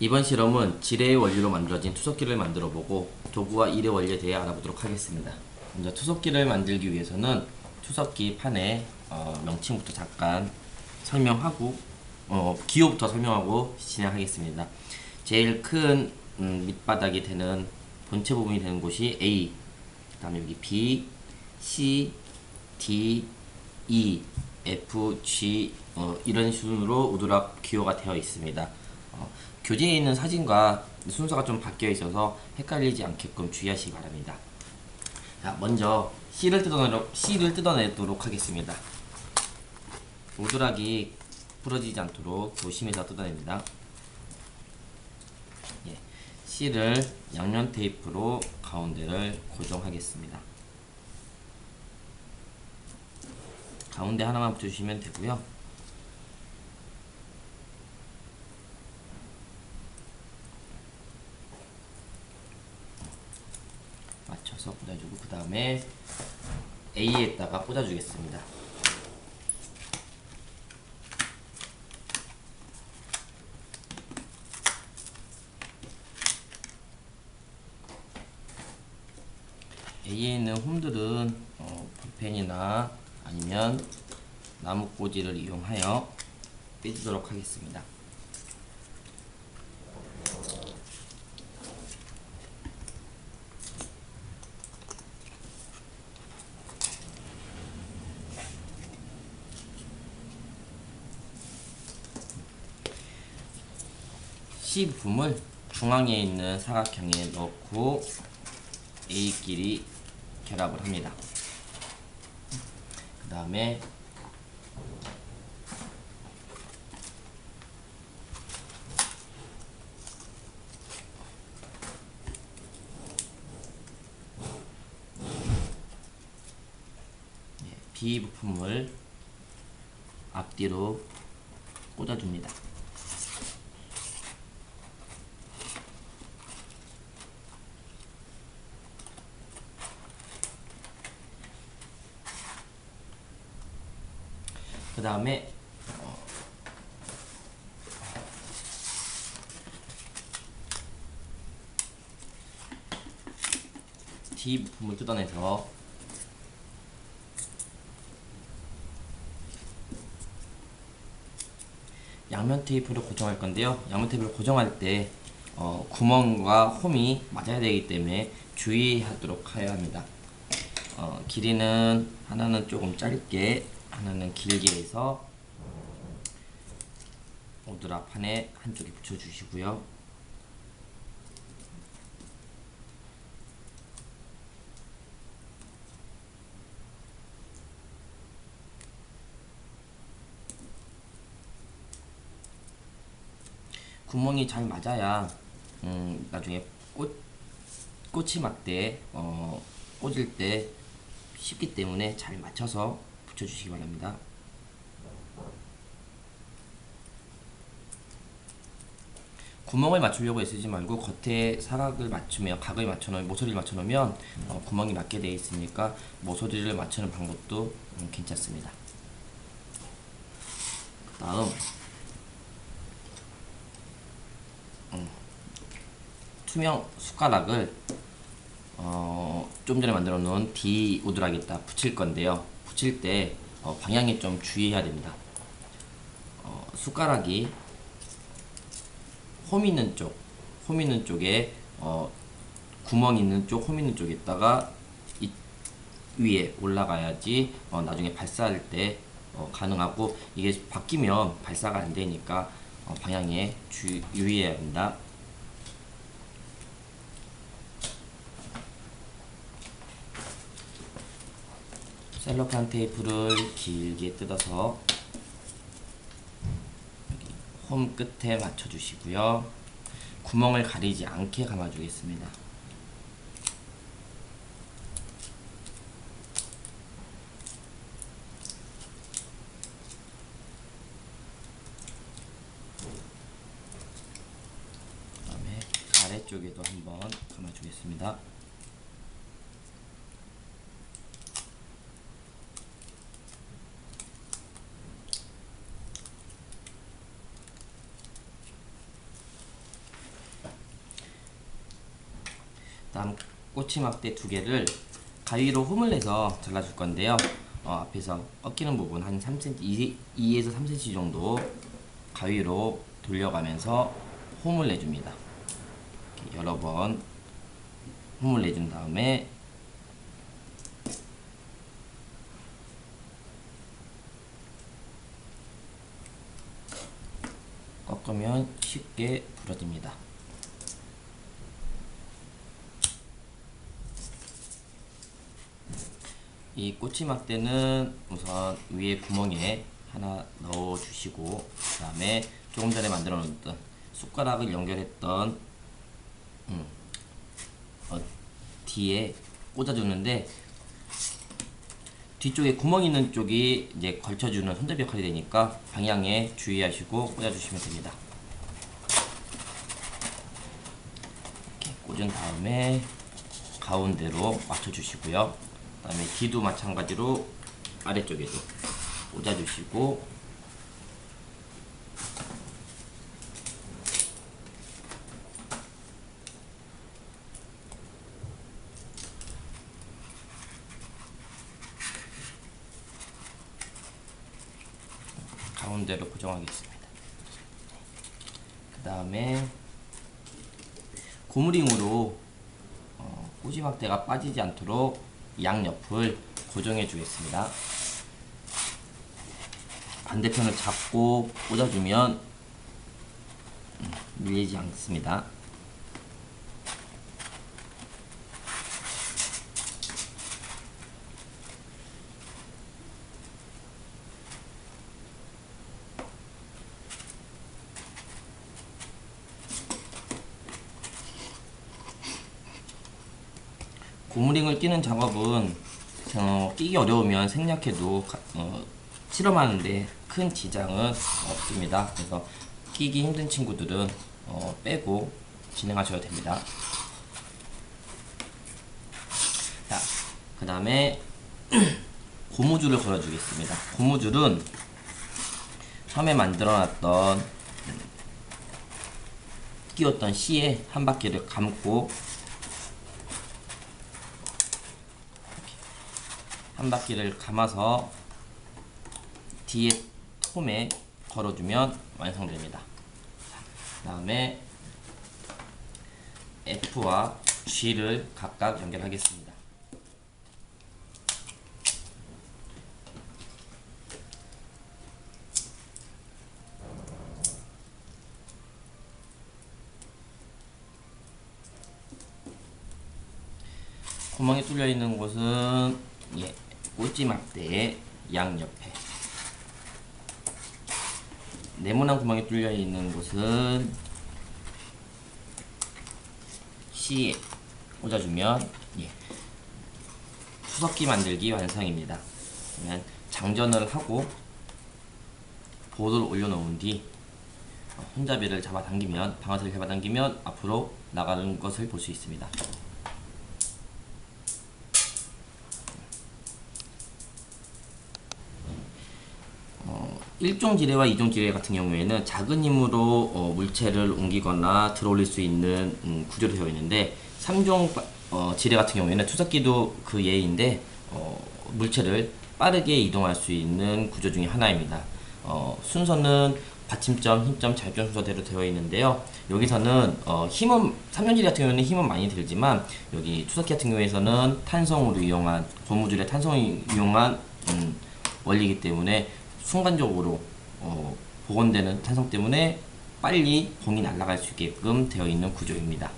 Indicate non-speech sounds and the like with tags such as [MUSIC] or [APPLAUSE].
이번 실험은 지뢰의 원리로 만들어진 투석기를 만들어 보고 도구와 일의 원리에 대해 알아보도록 하겠습니다. 먼저 투석기를 만들기 위해서는 투석기 판의 어, 명칭부터 잠깐 설명하고 어, 기호부터 설명하고 진행하겠습니다. 제일 큰 음, 밑바닥이 되는 본체 부분이 되는 곳이 A, 그 다음에 여기 B, C, D, E, F, G 어, 이런 순으로 우드락 기호가 되어 있습니다. 어, 교재에 있는 사진과 순서가 좀 바뀌어 있어서 헷갈리지 않게끔 주의하시기 바랍니다. 자, 먼저 C를 뜯어내도록, C를 뜯어내도록 하겠습니다. 우드락이 부러지지 않도록 조심해서 뜯어냅니다. 예, C를 양면 테이프로 가운데를 고정하겠습니다. 가운데 하나만 붙여주시면 되고요. 맞춰서 꽂아주고 그 다음에 A에다가 꽂아주겠습니다. A에 있는 홈들은 어, 볼펜이나 아니면 나무꽂이를 이용하여 빼주도록 하겠습니다. C 부품을 중앙에 있는 사각형에 넣고 A끼리 결합을 합니다. 그 다음에 B 부품을 앞뒤로 꽂아줍니다. 다음에 D 부품을 뜯어내서 양면 테이프를 고정할 건데요. 양면 테이프를 고정할 때 어, 구멍과 홈이 맞아야 되기 때문에 주의하도록 해야 합니다. 어, 길이는 하나는 조금 짧게 하나는 길게 해서 오드라판에 한쪽에 붙여주시고요. 구멍이 잘 맞아야 음, 나중에 꽃 꽃이 막대 어, 꽂을 때 쉽기 때문에 잘 맞춰서 붙여주시기 바랍니다. 구멍을 맞추려고 애쓰지 말고 겉에 사각을 맞추면 각을 맞춰놓으면 모서리를 맞춰놓으면 어, 구멍이 맞게 되어 있으니까 모서리를 맞추는 방법도 음, 괜찮습니다. 그 다음 음, 투명 숟가락을 어, 좀 전에 만들어 놓은 D 우드락에다 붙일 건데요. 붙일 때 어, 방향에 좀 주의해야 됩니다. 어, 숟가락이 홈 있는 쪽, 홈 있는 쪽에 어, 구멍 있는 쪽, 홈 있는 쪽에다가 이 위에 올라가야지 어, 나중에 발사할 때 어, 가능하고 이게 바뀌면 발사가 안 되니까 어, 방향에 주, 유의해야 합니다. 셀로판 테이프를 길게 뜯어서 여기 홈 끝에 맞춰 주시고요. 구멍을 가리지 않게 감아 주겠습니다. 그 다음에 아래쪽에도 한번 감아 주겠습니다. 꼬치막대 두 개를 가위로 홈을 내서 잘라줄 건데요. 어, 앞에서 꺾이는 부분 한 3cm, 2, 2에서 3cm 정도 가위로 돌려가면서 홈을 내줍니다. 여러 번 홈을 내준 다음에 꺾으면 쉽게 부러집니다. 이 꼬치막대는 우선 위에 구멍에 하나 넣어 주시고 그 다음에 조금 전에 만들어 놓았던 숟가락을 연결했던 음, 어, 뒤에 꽂아주는데 뒤쪽에 구멍 있는 쪽이 이제 걸쳐주는 손잡이 역할이 되니까 방향에 주의하시고 꽂아주시면 됩니다. 이렇게 꽂은 다음에 가운데로 맞춰주시고요. 그 다음에 뒤도 마찬가지로 아래쪽에도 꽂아주시고 가운데로 고정하겠습니다. 그 다음에 고무링으로 어, 꼬지막대가 빠지지 않도록 양옆을 고정해 주겠습니다. 반대편을 잡고 꽂아주면 음, 밀리지 않습니다. 고무링을 끼는 작업은 어, 끼기 어려우면 생략해도 가- 어, 실험하는데 큰 지장은 없습니다. 그래서 끼기 힘든 친구들은 어, 빼고 진행하셔도 됩니다. 자, 그 다음에 [CLEARS THROAT] 고무줄을 걸어주겠습니다. 고무줄은 처음에 만들어놨던 음, 끼웠던 씨에 한 바퀴를 감고 한 바퀴를 감아서 뒤에 톰에 걸어주면 완성됩니다. 그 다음에 F와 G를 각각 연결하겠습니다. 구멍이 뚫려 있는 곳은 예, 꽂지막대의 양옆에 네모난 구멍이 뚫려 있는 곳은 C에 꽂아주면 예, 투석기 만들기 완성입니다. 그러면 장전을 하고 보드를 올려놓은 뒤 어, 손잡이를 잡아당기면 방아쇠를 잡아당기면 앞으로 나가는 것을 볼 수 있습니다. 1종 지뢰와 2종 지뢰 같은 경우에는 작은 힘으로 어, 물체를 옮기거나 들어올릴 수 있는 음, 구조로 되어 있는데 3종 어, 지뢰 같은 경우에는 투석기도 그 예인데 어, 물체를 빠르게 이동할 수 있는 구조 중에 하나입니다. 어, 순서는 받침점, 힘점, 잘점 순서대로 되어 있는데요. 여기서는 어, 힘은 3종 지뢰 같은 경우에는 힘은 많이 들지만 여기 투석기 같은 경우에서는 탄성으로 이용한 고무줄의 탄성을 이용한 음, 원리이기 때문에 순간적으로 어, 복원되는 탄성 때문에 빨리 공이 날아갈 수 있게끔 되어 있는 구조입니다.